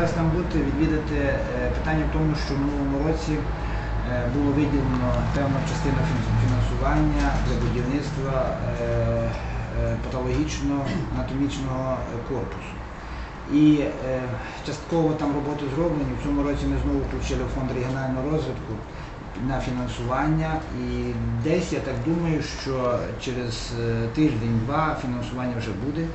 Зараз там бути, відвідати е, питання в тому, що в минулому році е, було виділено певна частина фінансування для будівництва е, патологічно-анатомічного корпусу. І частково там роботи зроблені. В цьому році ми знову включили фонд регіонального розвитку на фінансування. І десь я так думаю, що через тиждень-два фінансування вже буде,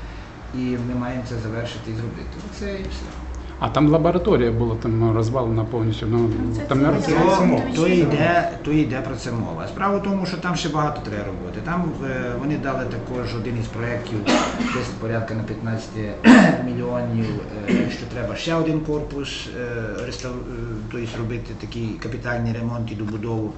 і ми маємо це завершити і зробити. Це і все. А там лабораторія була там розвалена повністю. Ну це там не То, то, йде, то йде про це мова. Справа в тому, що там ще багато треба роботи. Там е, вони дали також один із проєктів, десь порядка на 15 мільйонів, е, що треба ще один корпус е, реставр... е, тобто робити такий капітальний ремонт і добудову.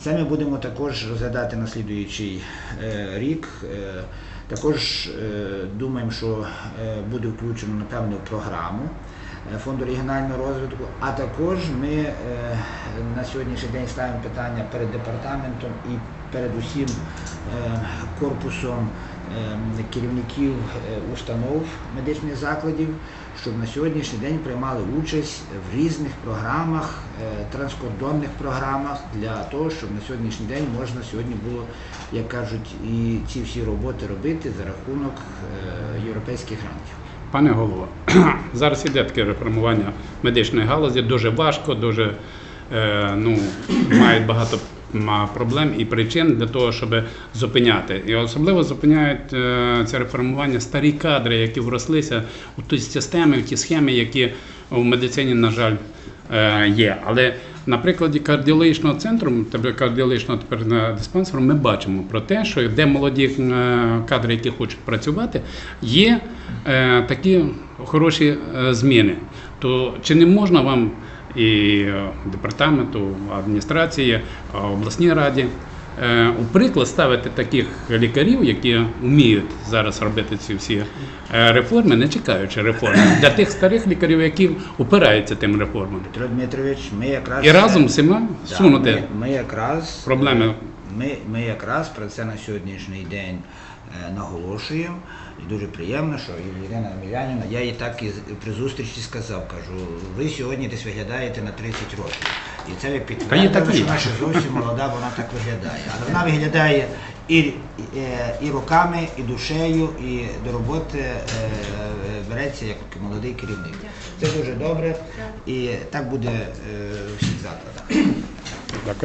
Це ми будемо також розглядати на слідуючий е, рік. Е, Також е, думаємо, що буде включено напевно програму фонду регіонального розвитку. А також ми на сьогоднішній день ставимо питання перед департаментом і перед усім корпусом керівників е, установ медичних закладів, щоб на сьогоднішній день приймали участь в різних програмах, е, транскордонних програмах для того, щоб на сьогоднішній день можна сьогодні було, як кажуть, і ці всі роботи робити за рахунок е, європейських грантів. Пане голово, зараз іде таке реформування медичної галузі. Дуже важко, дуже ну, мають багато проблем і причин для того, щоб зупиняти. І особливо зупиняють е, це реформування старі кадри, які врослися у ті системи, в ті схеми, які в медицині, на жаль, е, є. Але на прикладі кардіологічного центру, тобто кардіологічного тепер диспансеру, ми бачимо про те, що де молоді е, кадри, які хочуть працювати, є такі хороші зміни. То чи не можна вам і е, департаменту, адміністрації, е, обласній раді у приклад ставити таких лікарів, які вміють зараз робити ці всі е, реформи, не чекаючи реформи, для тих старих лікарів, які опираються тим реформам. Петро Дмитрович, ми якраз І разом всіма Да, сунути Ми, ми якраз проблеми. Ми, ми якраз про це на сьогоднішній день е, наголошуємо. І дуже приємно, що Ірина Емельянівна, я їй так і при зустрічі сказав, кажу, ви сьогодні десь виглядаєте на 30 років. І це ви підтвердили, такі. що наша зовсім молода, вона так виглядає. Але вона виглядає і, і, е, і руками, і душею, і до роботи е, е, береться як молодий керівник. Це дуже добре, і так буде е, у всіх закладах. Дякую.